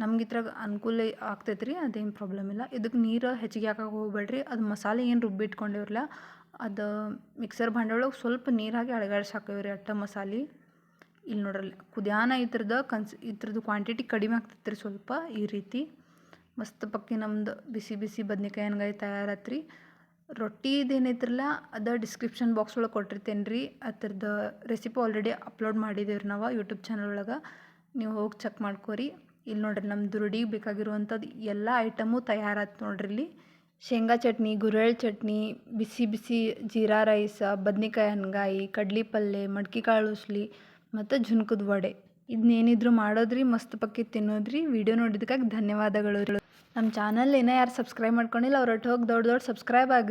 ನಮ್ಗೆ ಇದ್ರಾಗ ಅನುಕೂಲ ಆಗ್ತೈತೆ ರೀ ಅದೇನು ಪ್ರಾಬ್ಲಮ್ ಇಲ್ಲ. ಇದಕ್ಕೆ ನೀರು ಹೆಚ್ಚಿಗೆ ಹಾಕಕ್ಕೆ ಹೋಗಬೇಡ್ರಿ. ಅದು ಮಸಾಲೆ ಏನು ರುಬ್ಬಿಟ್ಕೊಂಡಿವ್ರಲ್ಲ ಅದು ಮಿಕ್ಸರ್ ಭಾಂಡೆ ಒಳಗೆ ಸ್ವಲ್ಪ ನೀರು ಹಾಕಿ ಅಳಗಾಡ್ಸಿ ಅಟ್ಟ ಮಸಾಲೆ. ಇಲ್ಲಿ ನೋಡ್ರಲ್ಲ ಕುದಿಯಾನ ಇದ್ರದ ಕನ್ಸ್ ಇದ್ರದ್ದು ಕ್ವಾಂಟಿಟಿ ಕಡಿಮೆ ಆಗ್ತೈತೆ ರೀ ಸ್ವಲ್ಪ ಈ ರೀತಿ. ಮಸ್ತ್ ಪಕ್ಕಿ ನಮ್ದು ಬಿಸಿ ಬಿಸಿ ಬದ್ನೆಕಾಯಿ ಹಂಗಾಗಿ ತಯಾರಾತ್ರಿ. ರೊಟ್ಟಿದೇನೈತಿರಲ್ಲ ರೊಟ್ಟಿದು ಅದು ಡಿಸ್ಕ್ರಿಪ್ಷನ್ ಬಾಕ್ಸ್ ಒಳಗೆ ಕೊಟ್ಟಿರ್ತೇನೆ ರೀ ಅದ್ರದ್ದು ರೆಸಿಪಿ ಆಲ್ರೆಡಿ ಅಪ್ಲೋಡ್ ಮಾಡಿದ್ದೇವೆ ರೀ ನಾವು ಯೂಟ್ಯೂಬ್ ಚಾನಲ್ ಒಳಗೆ. ನೀವು ಹೋಗಿ ಚೆಕ್ ಮಾಡ್ಕೊರಿ. ಇಲ್ಲಿ ನೋಡ್ರಿ ನಮ್ಮ ದುರುಡಿಗೆ ಬೇಕಾಗಿರುವಂಥದ್ದು ಎಲ್ಲ ಐಟಮು ತಯಾರಾಯ್ತು ನೋಡ್ರಿ ಇಲ್ಲಿ. ಶೇಂಗಾ ಚಟ್ನಿ ಗುರೆಳ್ ಚಟ್ನಿ, ಬಿಸಿ ಬಿಸಿ ಜೀರಾ ರೈಸ, ಬದ್ನಿಕಾಯಿ ಹಣ್ಗಾಯಿ, ಕಡ್ಲಿ ಪಲ್ಲೆ, ಮಡ್ಕಿ ಕಾಳು ಉಸ್ಲಿ ಮತ್ತು ಜುನ್ಕದ ವಡೆ. ಇದನ್ನೇನಿದ್ರು ಮಾಡೋದ್ರಿ, ಮಸ್ತ್ ಪಕ್ಕಿ ತಿನ್ನೋದ್ರಿ. ವಿಡಿಯೋ ನೋಡಿದಕ್ಕಾಗಿ ಧನ್ಯವಾದಗಳು. ನಮ್ಮ ಚಾನಲ್ ಏನೋ ಯಾರು ಸಬ್ಸ್ಕ್ರೈಬ್ ಮಾಡ್ಕೊಂಡಿಲ್ಲ ಅವ್ರೊಟ್ಟು ಹೋಗಿ ದೊಡ್ಡ ದೊಡ್ಡ ಸಬ್ಸ್ಕ್ರೈಬ್ ಆಗ್ರಿ.